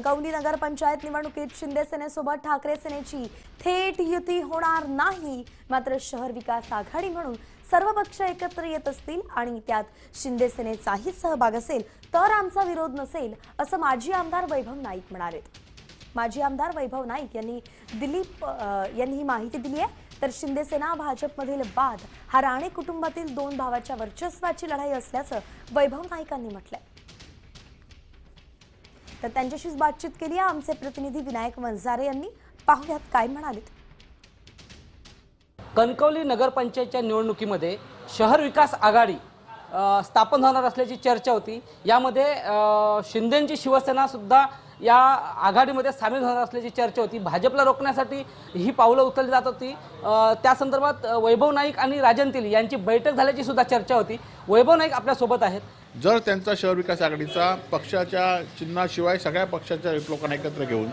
कणकवली नगरपंचायत निवडणुकीत शिंदे सेनेसोबत ठाकरे सेनेची थेट युती होणार नाही. मात्र शहर विकास आघाडी म्हणून सर्व पक्ष एकत्र येत असतील आणि त्यात शिंदे सेनेचाही सहभाग असेल तर आमचा विरोध नसेल असं माजी आमदार वैभव नाईक म्हणाले. माजी आमदार वैभव नाईक यांनी दिलीप यांनी ही माहिती दिली आहे. तर शिंदेसेना भाजपमधील वाद हा राणे कुटुंबातील दोन भावाच्या वर्चस्वाची लढाई असल्याचं वैभव नाईकांनी म्हटलंय. तर त्यांच्याशीच बातचीत केली. आहे आमचे प्रतिनिधी विनायक वंजारे यांनी. पाहुयात काय म्हणाले कणकवली नगरपंचायतच्या निवडणुकीमध्ये शहर विकास आघाडी अ, स्थापन होणार असल्याची चर्चा होती. यामध्ये अ, शिंदेंची शिवसेना सुद्धा या आघाडीमध्ये सामील होणार असल्याची चर्चा होती. भाजपला रोखण्यासाठी ही पावलं उचलली जात होती. अ, त्या संदर्भात अ, वैभव नाईक आणि राजन तेली यांची बैठक झाल्याची सुद्धा चर्चा होती. वैभव नाईक आपल्यासोबत आहेत. जर त्यांचा शहर विकास आघाडीचा पक्षाच्या चिन्हाशिवाय सगळ्या पक्षाच्या लोकांना एकत्र घेऊन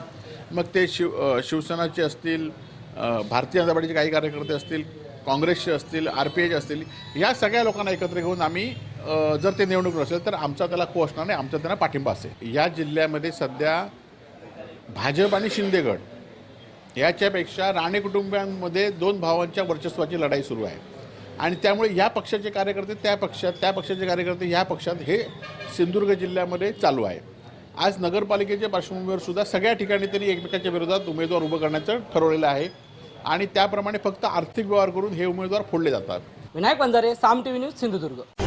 मग ते शिव शिवसेनाचे असतील भारतीय जनता पार्टीचे काही कार्यकर्ते असतील काँग्रेसचे असतील आर पी एचे असतील या सगळ्या लोकांना एकत्र घेऊन आम्ही जर ते निवडणूक असेल तर आमचा त्याला को असणार नाही आमचा त्यांना पाठिंबा असेल. या जिल्ह्यामध्ये सध्या भाजप आणि शिंदेगड याच्यापेक्षा राणे कुटुंबियांमध्ये दोन भावांच्या वर्चस्वाची लढाई सुरू आहे. आणि त्यामुळे ह्या पक्षाचे कार्यकर्ते त्या पक्षात त्या पक्षाचे कार्यकर्ते ह्या पक्षात हे सिंधुदुर्ग जिल्ह्यामध्ये चालू आहे. आज नगरपालिकेच्या पार्श्वभूमीवर सुद्धा सगळ्या ठिकाणी त्यांनी एकमेकांच्या विरोधात उमेदवार उभं करण्याचं ठरवलेलं आहे. आणि त्याप्रमाणे फक्त आर्थिक व्यवहार करून हे उमेदवार फोडले जातात. Vinayak Banjare Saam T V news Sindhudurg.